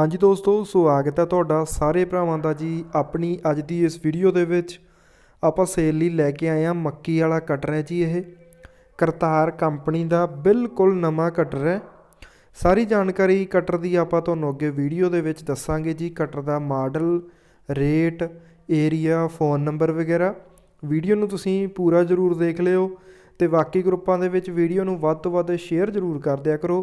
ਹਾਂਜੀ ਦੋਸਤੋ, ਸਵਾਗਤ ਹੈ ਤੁਹਾਡਾ ਸਾਰੇ ਭਰਾਵਾਂ ਦਾ ਜੀ ਆਪਣੀ ਅੱਜ ਦੀ ਇਸ ਵੀਡੀਓ ਦੇ ਵਿੱਚ। ਆਪਾਂ ਸੇਲ ਲਈ ਲੈ ਕੇ ਆਏ ਹਾਂ ਮੱਕੀ ਵਾਲਾ ਕਟਰ ਹੈ ਜੀ ਇਹ। ਕਰਤਾਰ ਕੰਪਨੀ ਦਾ ਬਿਲਕੁਲ ਨਵਾਂ ਕਟਰ ਹੈ। ਸਾਰੀ ਜਾਣਕਾਰੀ ਕਟਰ ਦੀ ਆਪਾਂ ਤੁਹਾਨੂੰ ਅੱਗੇ ਵੀਡੀਓ ਦੇ ਵਿੱਚ ਦੱਸਾਂਗੇ ਜੀ। ਕਟਰ ਦਾ model rate area phone number ਵਗੈਰਾ। ਵੀਡੀਓ ਨੂੰ ਤੁਸੀਂ ਪੂਰਾ ਜ਼ਰੂਰ ਦੇਖ ਲਿਓ ਤੇ ਬਾਕੀ ਗਰੁੱਪਾਂ ਦੇ ਵਿੱਚ ਵੀਡੀਓ ਨੂੰ ਵੱਧ ਤੋਂ ਵੱਧ ਸ਼ੇਅਰ ਜ਼ਰੂਰ ਕਰ ਦਿਆ ਕਰੋ।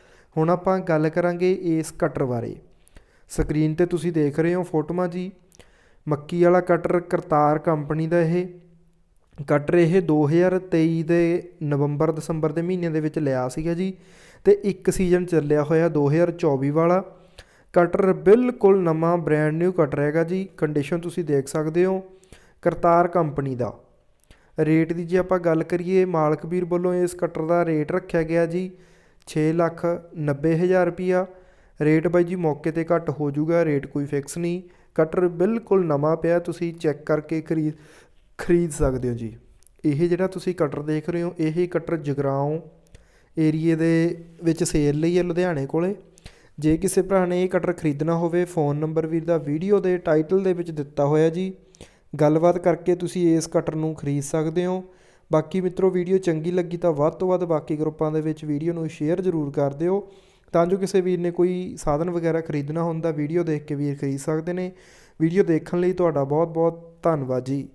ਹੁਣ ਆਪਾਂ ਗੱਲ ਕਰਾਂਗੇ ਇਸ ਕਟਰ ਬਾਰੇ। ਸਕਰੀਨ ਤੇ ਤੁਸੀਂ ਦੇਖ ਰਹੇ ਹੋ ਫੋਟੋਆਂ ਜੀ। ਮੱਕੀ ਵਾਲਾ ਕਟਰ ਕਰਤਾਰ ਕੰਪਨੀ ਦਾ ਇਹ। ਕਟਰ ਇਹ 2023 ਦੇ ਨਵੰਬਰ ਦਸੰਬਰ ਦੇ ਮਹੀਨੇ ਦੇ ਵਿੱਚ ਲਿਆ ਸੀਗਾ ਜੀ ਤੇ ਇੱਕ ਸੀਜ਼ਨ ਚੱਲਿਆ ਹੋਇਆ 2024 ਵਾਲਾ। ਕਟਰ ਬਿਲਕੁਲ ਨਵਾਂ ਬ੍ਰੈਂਡ ਨਿਊ ਕਟਰ ਹੈਗਾ ਜੀ। ਕੰਡੀਸ਼ਨ ਤੁਸੀਂ ਦੇਖ ਸਕਦੇ ਹੋ, ਕਰਤਾਰ ਕੰਪਨੀ ਦਾ। ਰੇਟ ਦੀ ਜੇ ਆਪਾਂ ਗੱਲ ਕਰੀਏ ਮਾਲਕ ਵੀਰ ਵੱਲੋਂ ਇਸ ਕਟਰ ਦਾ ਰੇਟ ਰੱਖਿਆ ਗਿਆ ਜੀ 6 ਲੱਖ 90 ਹਜ਼ਾਰ ਰੁਪਿਆ ਰੇਟ ਬਾਈ ਜੀ ਮੌਕੇ ਤੇ ਘੱਟ ਹੋ ਜਾਊਗਾ, ਰੇਟ ਕੋਈ ਫਿਕਸ ਨਹੀਂ। ਕਟਰ ਬਿਲਕੁਲ ਨਵਾਂ ਪਿਆ, ਤੁਸੀਂ ਚੈੱਕ ਕਰਕੇ ਖਰੀਦ ਖਰੀਦ ਸਕਦੇ ਹੋ ਜੀ। ਇਹ ਜਿਹੜਾ ਤੁਸੀਂ ਕਟਰ ਦੇਖ ਰਹੇ ਹੋ, ਇਹ ਕਟਰ ਜਗਰਾਉਂ ਏਰੀਏ ਦੇ ਵਿੱਚ ਸੇਲ ਲਈ ਹੈ ਲੁਧਿਆਣੇ ਕੋਲੇ। ਜੇ ਕਿਸੇ ਭਰਾ ਨੇ ਇਹ ਕਟਰ ਖਰੀਦਣਾ ਹੋਵੇ, ਫੋਨ ਨੰਬਰ ਵੀਰ ਦਾ ਵੀਡੀਓ ਦੇ ਟਾਈਟਲ ਦੇ ਵਿੱਚ ਦਿੱਤਾ ਹੋਇਆ ਜੀ। ਗੱਲਬਾਤ ਕਰਕੇ ਤੁਸੀਂ ਇਸ ਕਟਰ ਨੂੰ ਖਰੀਦ ਸਕਦੇ ਹੋ। ਬਾਕੀ ਮਿੱਤਰੋ, ਵੀਡੀਓ ਚੰਗੀ ਲੱਗੀ ਤਾਂ ਵੱਧ ਤੋਂ ਵੱਧ ਬਾਕੀ ਗਰੁੱਪਾਂ ਦੇ ਵਿੱਚ ਵੀਡੀਓ ਨੂੰ ਸ਼ੇਅਰ ਜ਼ਰੂਰ ਕਰ ਦਿਓ। ਤਾਂ ਜੋ ਕਿਸੇ ਵੀਰ ਨੇ ਕੋਈ ਸਾਧਨ ਵਗੈਰਾ ਖਰੀਦਣਾ ਹੁੰਦਾ, ਵੀਡੀਓ ਦੇਖ ਕੇ ਵੀਰ ਖਰੀਦ ਸਕਦੇ ਨੇ। ਵੀਡੀਓ ਦੇਖਣ ਲਈ ਤੁਹਾਡਾ ਬਹੁਤ ਬਹੁਤ ਧੰਨਵਾਦ ਜੀ।